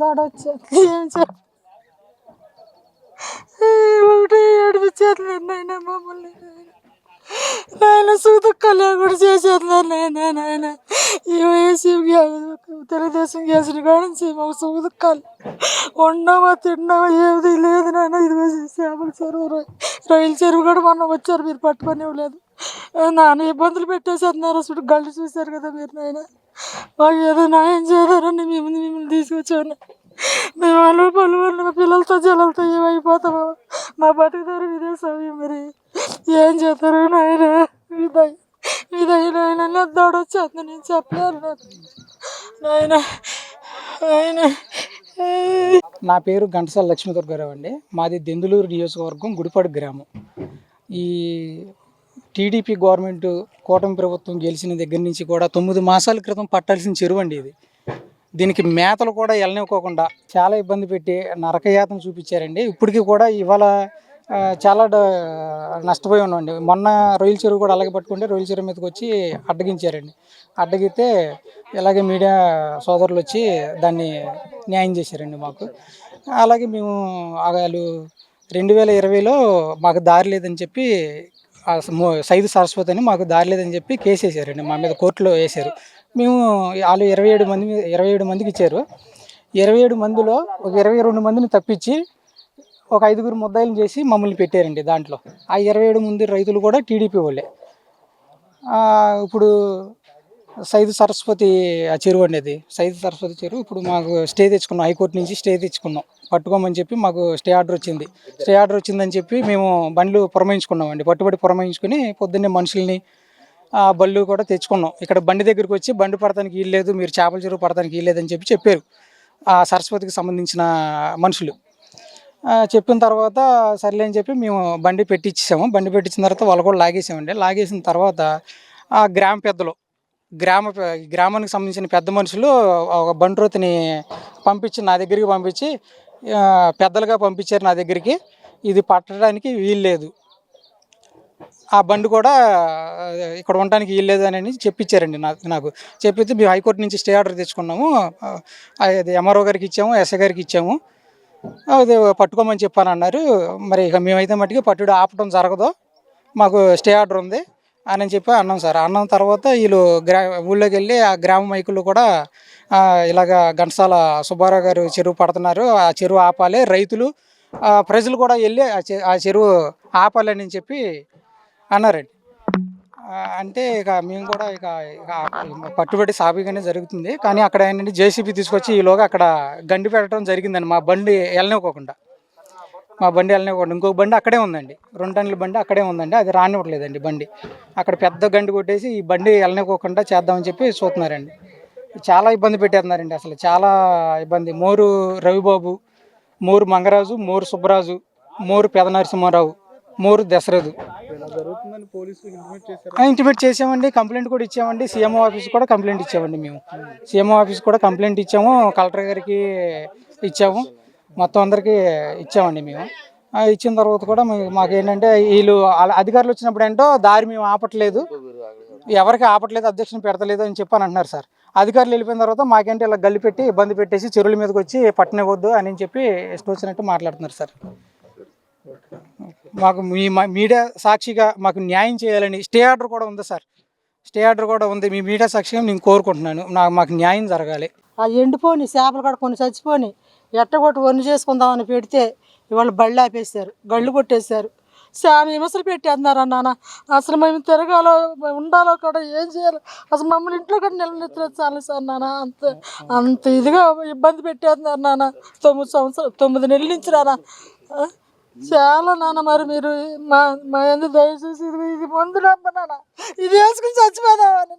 దడ వచ్చేది ఏం చెప్ప ఒకటి నాయన మమ్మల్ని నాయన సూదుక్కలే కూడా చేసేస్తున్నారు నాయన నాయన ఈ తెలుగుదేశం చేసిన కాడ నుంచి మాకు సూదుక్కలు ఉండమా తిన్నామా ఏది లేదు నాయన ఇది చేపల చెరువు రొయ్య- రొయ్యల చెరువు కూడా మొన్న వచ్చారు మీరు పట్టుకొని ఇవ్వలేదు నాన్న ఇబ్బందులు పెట్టేసేస్తున్నారు అసలు గళ్ళు చూశారు కదా మీరు నాయన. మాకు ఏదో న్యాయం చేయాలని మేము మిమ్మల్ని తీసుకొచ్చాను మేము వాళ్ళు పలు మా పిల్లలతో జల్లలతో ఏమైపోతామో మా బతుకుదారు ఇదే సమయం మరి. ఏం చేస్తారు నాయన? విదయ్ విదయ్ నాయన నా దొడొచ్చేస్తుంది నేను చెప్పలేను నాకు. నాయన ఆయన నా పేరు ఘంటసాల లక్ష్మీదుర్గారావు అండి. మాది దెందులూరు నియోజకవర్గం గుడిపాడు గ్రామం. ఈ టీడీపీ గవర్నమెంట్ కూటమి ప్రభుత్వం గెలిచిన దగ్గర నుంచి కూడా తొమ్మిది మాసాల క్రితం పట్టాల్సిన చెరువు అండి ఇది. దీనికి మేతలు కూడా వెళ్ళనివ్వకుండా చాలా ఇబ్బంది పెట్టి నరకయాతన చూపించారండి. ఇప్పటికీ కూడా ఇవాళ చాలా నష్టపోయి ఉన్నామండి. మొన్న రొయ్యల చెరువు కూడా అలాగే పట్టుకుంటే రొయ్యల చెరువు మీదకి వచ్చి అడ్డగించారండి. అడ్డగితే ఇలాగే మీడియా సోదరులు వచ్చి దాన్ని న్యాయం చేశారండి మాకు. అలాగే మేము ఆ వాళ్ళు రెండు వేల ఇరవైలో మాకు దారి లేదని చెప్పి సైదు సరస్వతి అని మాకు దారి లేదని చెప్పి కేసు వేసారండి. మా మీద కోర్టులో వేశారు మేము వాళ్ళు ఇరవై ఏడు మంది ఇరవై ఏడు మందికి ఇచ్చారు. ఇరవై ఏడు మందిలో ఒక ఇరవై రెండు మందిని తప్పించి ఒక ఐదుగురు ముద్దాయిలు చేసి మమ్మల్ని పెట్టారండి దాంట్లో. ఆ ఇరవై ఏడు మంది రైతులు కూడా టీడీపీ వాళ్ళే. ఇప్పుడు సైదు సరస్వతి ఆ చెరువు అండి అది. సైదు సరస్వతి చెరువు. ఇప్పుడు మాకు స్టే తెచ్చుకున్నాం. హైకోర్టు నుంచి స్టే తెచ్చుకున్నాం. పట్టుకోమని చెప్పి మాకు స్టే ఆర్డర్ వచ్చింది. స్టే ఆర్డర్ వచ్చిందని చెప్పి మేము బండ్లు పురమాయించుకున్నామండి. పట్టుబడి పురమాయించుకుని పొద్దున్నే మనుషుల్ని ఆ బళ్ళు కూడా తెచ్చుకున్నాం. ఇక్కడ బండి దగ్గరికి వచ్చి బండి పడటానికి వీల్లేదు మీరు చేపల చెరువు పడటానికి వీల్లేదని చెప్పి చెప్పారు. ఆ సరస్వతికి సంబంధించిన మనుషులు. చెప్పిన తర్వాత సర్లే అని చెప్పి మేము బండి పెట్టించాము బండి పెట్టించిన తర్వాత వాళ్ళు కూడా లాగేసామండి. లాగేసిన తర్వాత ఆ గ్రామ పెద్దలు గ్రామ గ్రామానికి సంబంధించిన పెద్ద మనుషులు ఒక బండ్రోతిని పంపించి నా దగ్గరికి పంపించి పెద్దలుగా పంపించారు నా దగ్గరికి. ఇది పట్టడానికి వీలు లేదు. ఆ బండి కూడా ఇక్కడ ఉండడానికి వీల్లేదు అని చెప్పించారండి నాకు నాకు. చెప్పితే మేము హైకోర్టు నుంచి స్టే ఆర్డర్ తెచ్చుకున్నాము. అది ఎంఆర్ఓ గారికి ఇచ్చాము ఎస్ఐ గారికి ఇచ్చాము. అది పట్టుకోమని చెప్పాను అన్నారు మరి ఇక మేమైతే మట్టుకు పట్టుడు ఆపడం జరగదు. మాకు స్టే ఆర్డర్ ఉంది. అని చెప్పి అన్నాం సార్. అన్నం తర్వాత వీళ్ళు గ్రా ఊళ్ళోకి వెళ్ళి ఆ గ్రామ మైకులు కూడా ఇలాగ ఘంటసాల సుబ్బారావు గారు చెరువు పడుతున్నారు. ఆ చెరువు ఆపాలి. రైతులు ప్రజలు కూడా వెళ్ళి ఆ చెరువు ఆపాలి చెరువు ఆపాలని చెప్పి అన్నారండి. అంటే ఇక మేము కూడా ఇక ఇక పట్టుబడి సాఫీగానే జరుగుతుంది. కానీ అక్కడ ఏంటంటే జేసీబీ తీసుకొచ్చి ఈలోగా అక్కడ గండి పెట్టడం జరిగిందండి. మా బండి వెళ్ళనివ్వకుండా మా బండి వెళ్ళనివ్వకుండా ఇంకొక బండి అక్కడే ఉందండి. రెండు టన్నుల బండి అక్కడే ఉందండి. అది రానివ్వట్లేదండి బండి. అక్కడ పెద్ద గండి కొట్టేసి ఈ బండి వెళ్ళనివ్వకుండా చేద్దామని చెప్పి చూస్తున్నారండి. చాలా ఇబ్బంది పెట్టేస్తున్నారండి అసలు. చాలా ఇబ్బంది. మోరు రవిబాబు మోరు మంగరాజు మోరు సుబ్బరాజు మోరు పెద నరసింహారావు మోరు దశరథు. ఇంటిమేట్ చేసామండి. కంప్లైంట్ కూడా ఇచ్చామండి. సీఎంఓ ఆఫీస్ కూడా కంప్లైంట్ ఇచ్చామండి మేము. సీఎంఓ ఆఫీస్ కూడా కంప్లైంట్ ఇచ్చాము. కలెక్టర్ గారికి ఇచ్చాము. మొత్తం అందరికీ ఇచ్చామండి మేము. ఇచ్చిన తర్వాత కూడా మాకేంటంటే వీళ్ళు అధికారులు వచ్చినప్పుడు ఏంటో దారి మేము ఆపట్లేదు. ఎవరికి ఆపట్లేదు అధ్యక్షుని పెడతలేదు అని చెప్పి అంటున్నారు సార్. అధికారులు వెళ్ళిపోయిన తర్వాత మాకేంటి ఇలా గల్లి పెట్టి ఇబ్బంది పెట్టేసి చెరువుల మీదకి వచ్చి పట్టనివ్వద్దు అని చెప్పి ఇష్టం వచ్చినట్టు మాట్లాడుతున్నారు సార్. మాకు మీ మీడియా సాక్షిగా మాకు న్యాయం చేయాలని స్టే ఆర్డర్ కూడా ఉంది సార్. స్టే ఆర్డర్ కూడా ఉంది. మీ మీడియా సాక్షిగా నేను కోరుకుంటున్నాను. నాకు మాకు న్యాయం జరగాలి. ఆ ఎండిపోని చేపలు కూడా కొన్ని చచ్చిపోని ఎట్టగొట్టు వన్ను చేసుకుందామని పెడితే ఇవాళ బళ్ళు ఆపేశారు గళ్ళు కొట్టేశారు. చాలా విమర్శలు పెట్టేస్తున్నారు నాన్న అసలు మేము తిరగాలో ఉండాలో కూడా ఏం చేయాలో? అసలు మమ్మల్ని ఇంట్లో కూడా నిలనెత్తలేదు సార్ నాన్న అంత అంత ఇదిగా ఇబ్బంది పెట్టేస్తున్నారు నాన్న తొమ్మిది సంవత్సరాలు తొమ్మిది నెలల నుంచి నాన్న చాలా నాన్న మరి మీరు మా మా ఎందుకు దయచేసి ఇది ఇది మందు నాన్న ఇది వేసుకుని చచ్చిపోదామని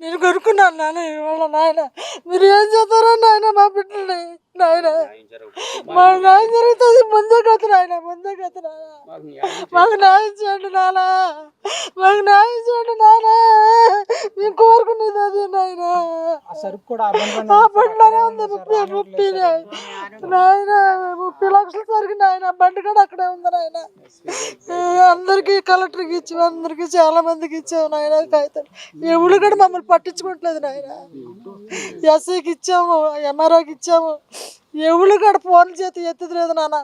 నేను కొనుక్కున్నాను నాన్న ఇవాళ నాయన. మీరు ఏం చేస్తారో నాయన మా బిడ్డని నాయన. మా న్యాయం జరుగుతుంది ముందే కథ నాయన ముందే కథ నాయన. మాకు న్యాయం చేయండి నాన్న మాకు న్యాయం చేయండి నాన్న మేము కోరుకునేది అది నాయన. ఆ బండిలోనే ఉంది సార్. బండిలోనే ఉంది ముప్పై ముప్పై నాయన ముప్పై లక్షలు సరికి నాయన. బండి కూడా అక్కడే ఉంది నాయన. అందరికి కలెక్టర్కి ఇచ్చాము అందరికి చాలా మందికి ఇచ్చాము నాయన. కాగితాలు ఎవరు కూడా మమ్మల్ని పట్టించుకోవట్లేదు నాయన. ఎస్ఐకి ఇచ్చాము ఎంఆర్ఓకి ఇచ్చాము. ఎవరు కూడా ఫోన్ చేతి ఎత్తుది లేదు నాన్న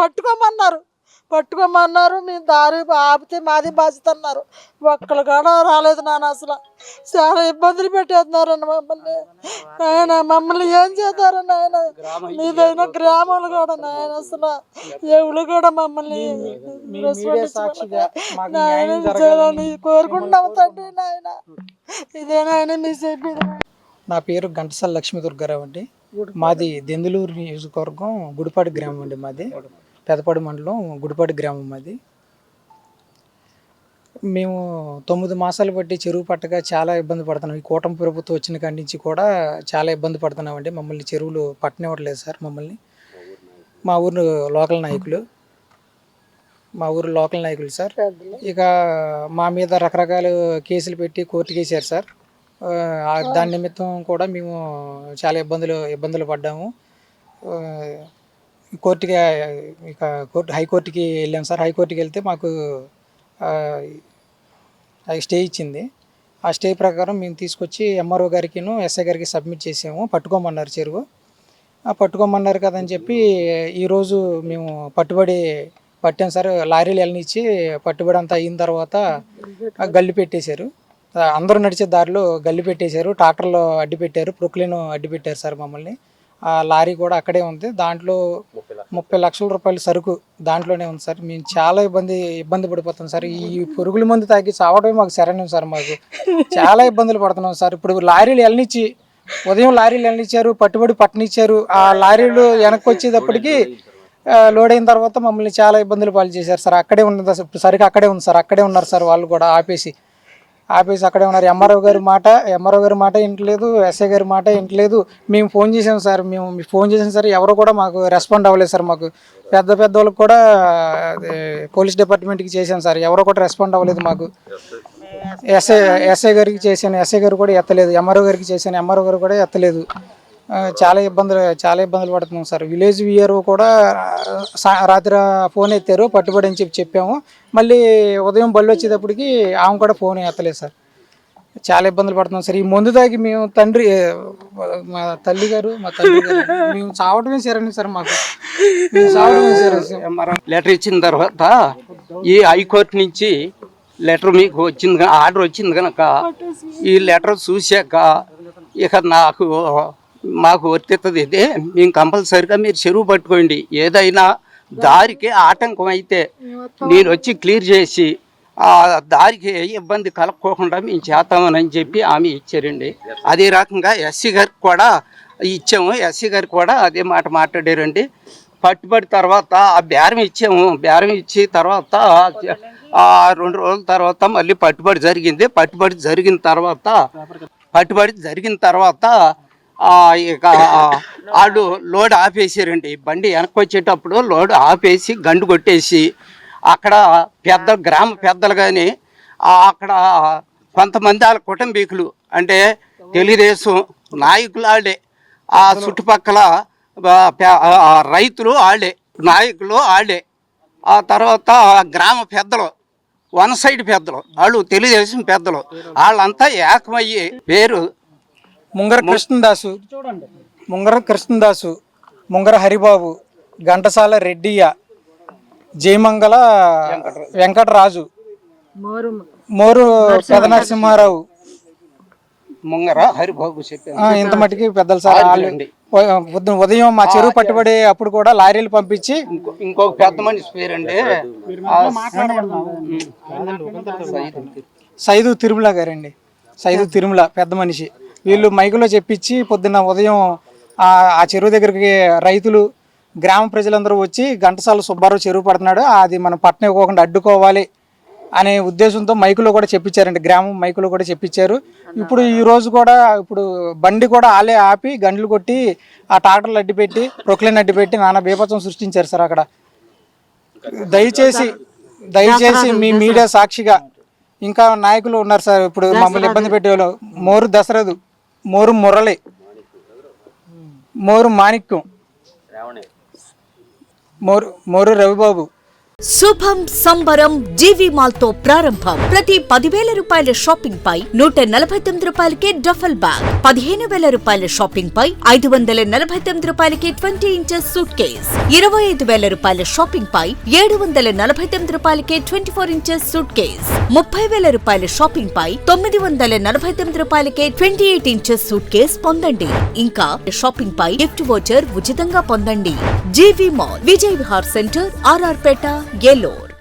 పట్టుకోమన్నారు. పట్టుకోమన్నారు. మేము దారి ఆపితే మాది బాధ్యత అన్నారు. ఒక్కరు కూడా రాలేదు నాన్న అసలు. చాలా ఇబ్బందులు పెట్టేస్తున్నారన్న మమ్మల్ని. ఆయన మమ్మల్ని ఏం చేస్తారని ఆయన? మీదైనా గ్రామాలు కూడా నాయన అసలు. ఎవరు కూడా మమ్మల్ని కోరుకుంటున్నాం తండ్రి నాయన. ఇదే నాయన మీ చెప్పేది నా పేరు ఘంటసాల లక్ష్మీ దుర్గారావు అండి. మాది దెందులూరు నియోజకవర్గం గుడిపాటి గ్రామం అండి మాది. పెదపాడు మండలం గుడిపాటి గ్రామం అది. మేము తొమ్మిది మాసాలు బట్టి చెరువు పట్టగా చాలా ఇబ్బంది పడుతున్నాం. ఈ కూటమి ప్రభుత్వం వచ్చిన కాడి నుంచి కూడా చాలా ఇబ్బంది పడుతున్నామండి. మమ్మల్ని చెరువులు పట్టనివ్వట్లేదు సార్ మమ్మల్ని. మా ఊరు లోకల్ నాయకులు. మా ఊరు లోకల్ నాయకులు సార్. ఇక మా మీద రకరకాల కేసులు పెట్టి కోర్టుకి వేసారు సార్. దాని నిమిత్తం కూడా మేము చాలా ఇబ్బందులు ఇబ్బందులు పడ్డాము. కోర్టుకి ఇక కోర్టు హైకోర్టుకి వెళ్ళాం సార్. హైకోర్టుకి వెళ్తే మాకు ఆ, స్టే ఇచ్చింది. ఆ స్టే ప్రకారం మేము తీసుకొచ్చి ఎంఆర్ఓ గారికిను ఎస్ఐ గారికి సబ్మిట్ చేసాము. పట్టుకోమన్నారు చెరువు. పట్టుకోమన్నారు కదని చెప్పి ఈరోజు మేము పట్టుబడి పట్టాం సార్. లారీలు వెళ్ళనిచ్చి పట్టుబడి అంతా అయిన తర్వాత గల్లి పెట్టేశారు. అందరూ నడిచే దారిలో గల్లి పెట్టేశారు. ట్రాక్టర్లో అడ్డు పెట్టారు. ప్రొక్లీన్ అడ్డు పెట్టారు సార్ మమ్మల్ని. ఆ లారీ కూడా అక్కడే ఉంది. దాంట్లో ముప్పై లక్షల. రూపాయల సరుకు దాంట్లోనే ఉంది సార్. మేము చాలా ఇబ్బంది ఇబ్బంది పడిపోతాం సార్. ఈ పురుగుల మందు తాగి చావడమే మాకు శరణ్యం సార్ మాకు. చాలా ఇబ్బందులు పడుతున్నాం సార్. ఇప్పుడు లారీలు వెళ్ళనిచ్చి ఉదయం లారీలు వెళ్ళనిచ్చారు పట్టుబడి పట్టనిచ్చారు. ఆ లారీలు వెనక్కి వచ్చేటప్పటికి లోడ్ అయిన తర్వాత మమ్మల్ని చాలా ఇబ్బందులు పాలు చేశారు సార్. అక్కడే ఉన్నది సరిగ్గా అక్కడే ఉంది సార్. అక్కడే ఉన్నారు సార్ వాళ్ళు కూడా ఆపేసి. ఆపేసి అక్కడే ఉన్నారు. ఎంఆర్ఓ గారి మాట ఎంఆర్ఓ గారి మాట ఇంటలేదు ఎస్ఐ గారి మాట ఇంటలేదు మేము ఫోన్ చేసాం సార్. మేము ఫోన్ చేసాం సార్. ఎవరు కూడా మాకు రెస్పాండ్ అవ్వలేదు సార్ మాకు. పెద్ద పెద్ద వాళ్ళకి కూడా పోలీస్ డిపార్ట్మెంట్కి చేశాను సార్. ఎవరు కూడా రెస్పాండ్ అవ్వలేదు మాకు. ఎస్ఐ ఎస్ఐ గారికి చేశాను. ఎస్ఐ గారు కూడా ఎత్తలేదు. ఎంఆర్ఓ గారికి చేశాను. ఎంఆర్ఓ గారు కూడా ఎత్తలేదు. చాలా ఇబ్బందులు చాలా ఇబ్బందులు పడుతున్నాం సార్. విలేజ్ విఆర్ఓ కూడా సా- రాత్రి ఫోన్ ఎత్తారు పట్టుబడి అని చెప్పి చెప్పాము. మళ్ళీ ఉదయం బళ్ళు వచ్చేటప్పటికి ఆమె కూడా ఫోన్ ఎత్తలేదు సార్. చాలా ఇబ్బందులు పడుతున్నాం సార్. ఈ మందు తాగి మేము తండ్రి మా తల్లి గారు మా తల్లి గారు మేము చావటమే సరే సార్ మాకు. మేము సరే. లెటర్ ఇచ్చిన తర్వాత ఈ హైకోర్టు నుంచి లెటర్ మీకు వచ్చింది ఆర్డర్ వచ్చింది కనుక ఈ లెటర్ చూశాక ఇక నాకు మాకు వర్తిస్తుంది ఇదే మేము కంపల్సరిగా మీరు చెరువు పట్టుకోండి. ఏదైనా దారికి ఆటంకం అయితే నేను వచ్చి క్లియర్ చేసి ఆ దారికి ఏ ఇబ్బంది కలగకోకుండా మేము చేస్తామని చెప్పి ఆమె ఇచ్చారండి. అదే రకంగా ఎస్సీ గారికి కూడా ఇచ్చాము. ఎస్సీ గారికి కూడా అదే మాట మాట్లాడారండి. పట్టుబడి తర్వాత ఆ బేరం ఇచ్చాము. బేరం ఇచ్చి తర్వాత ఆ రెండు రోజుల తర్వాత మళ్ళీ పట్టుబడి జరిగింది. పట్టుబడి జరిగిన తర్వాత పట్టుబడి జరిగిన తర్వాత ఇక వాళ్ళు లోడ్ ఆపేసారండి. బండి వెనక్కి వచ్చేటప్పుడు లోడ్ ఆపేసి గండు కొట్టేసి అక్కడ పెద్ద గ్రామ పెద్దలు కానీ అక్కడ కొంతమంది వాళ్ళ కుటుంబీకులు అంటే తెలుగుదేశం నాయకులు వాళ్ళే. ఆ చుట్టుపక్కల రైతులు వాళ్ళే నాయకులు వాళ్ళే. ఆ తర్వాత గ్రామ పెద్దలు వన్ సైడ్ పెద్దలు వాళ్ళు తెలుగుదేశం పెద్దలు. వాళ్ళంతా ఏకమయ్యి పేరు ముంగర కృష్ణదాసు. ముంగర కృష్ణదాసు ముంగర హరిబాబు ఘంటసాల రెడ్డియ్య జయమంగళ వెంకటరాజు మోరు పెద నరసింహారావు ముంగర హరిబాబు ఇంత మటుకి పెద్దలు సార్ ఉదయం- మా చెరువు పట్టుబడి అప్పుడు కూడా లారీలు పంపించి ఇంకో- ఇంకొక పెద్ద మనిషి పేరండి. సైదు. తిరుమల గారండి. సైదు. తిరుమల పెద్ద మనిషి. వీళ్ళు మైకులో చెప్పించి పొద్దున్న ఉదయం ఆ చెరువు దగ్గరికి రైతులు గ్రామ ప్రజలందరూ వచ్చి ఘంటసాల సుబ్బారావు చెరువు పడుతున్నాడు. అది మనం పట్టణ ఇవ్వకుండా అడ్డుకోవాలి అనే ఉద్దేశంతో మైకులో కూడా చెప్పించారండి గ్రామం మైకులో కూడా చెప్పించారు ఇప్పుడు ఈ రోజు కూడా ఇప్పుడు బండి కూడా ఆలే ఆపి గండ్లు కొట్టి ఆ ట్రాక్టర్లు అడ్డు పెట్టి ప్రొక్లైన్ అడ్డు పెట్టి నానా బీభత్సం సృష్టించారు సార్ అక్కడ. దయచేసి దయచేసి మీ మీడియా సాక్షిగా ఇంకా నాయకులు ఉన్నారు సార్. ఇప్పుడు మమ్మల్ని ఇబ్బంది పెట్టేవాళ్ళు. మోరు దశరథు మోరు మురళి మోరు మాణిక్యం మోరు మోరు రవిబాబు శుభం సంబరం జీవి మాల్తో ప్రారంభం. ప్రతి పదివేల రూపాయల షాపింగ్ పై నూట నలభై తొమ్మిది రూపాయలకే డఫల్ బ్యాగ్. పదిహేను వేల రూపాయల షాపింగ్ పై ఐదు వందల నలభై తొమ్మిది రూపాయలకి ట్వంటీ ఇంచెస్ సూట్ కేస్ ఇరవై ఐదు వేల రూపాయల షాపింగ్ పై ఏడు వందల నలభై తొమ్మిది రూపాయలకే twenty four inches suitcase ముప్పై వేల రూపాయల షాపింగ్ పై తొమ్మిది వందల నలభై తొమ్మిది రూపాయలకే twenty eight inches suitcase పొందండి. ఇంకా షాపింగ్ పై గిఫ్ట్ వోచర్ ఉచితంగా పొందండి. GV mall Vijay Vihar centre RR Peta. Gelor.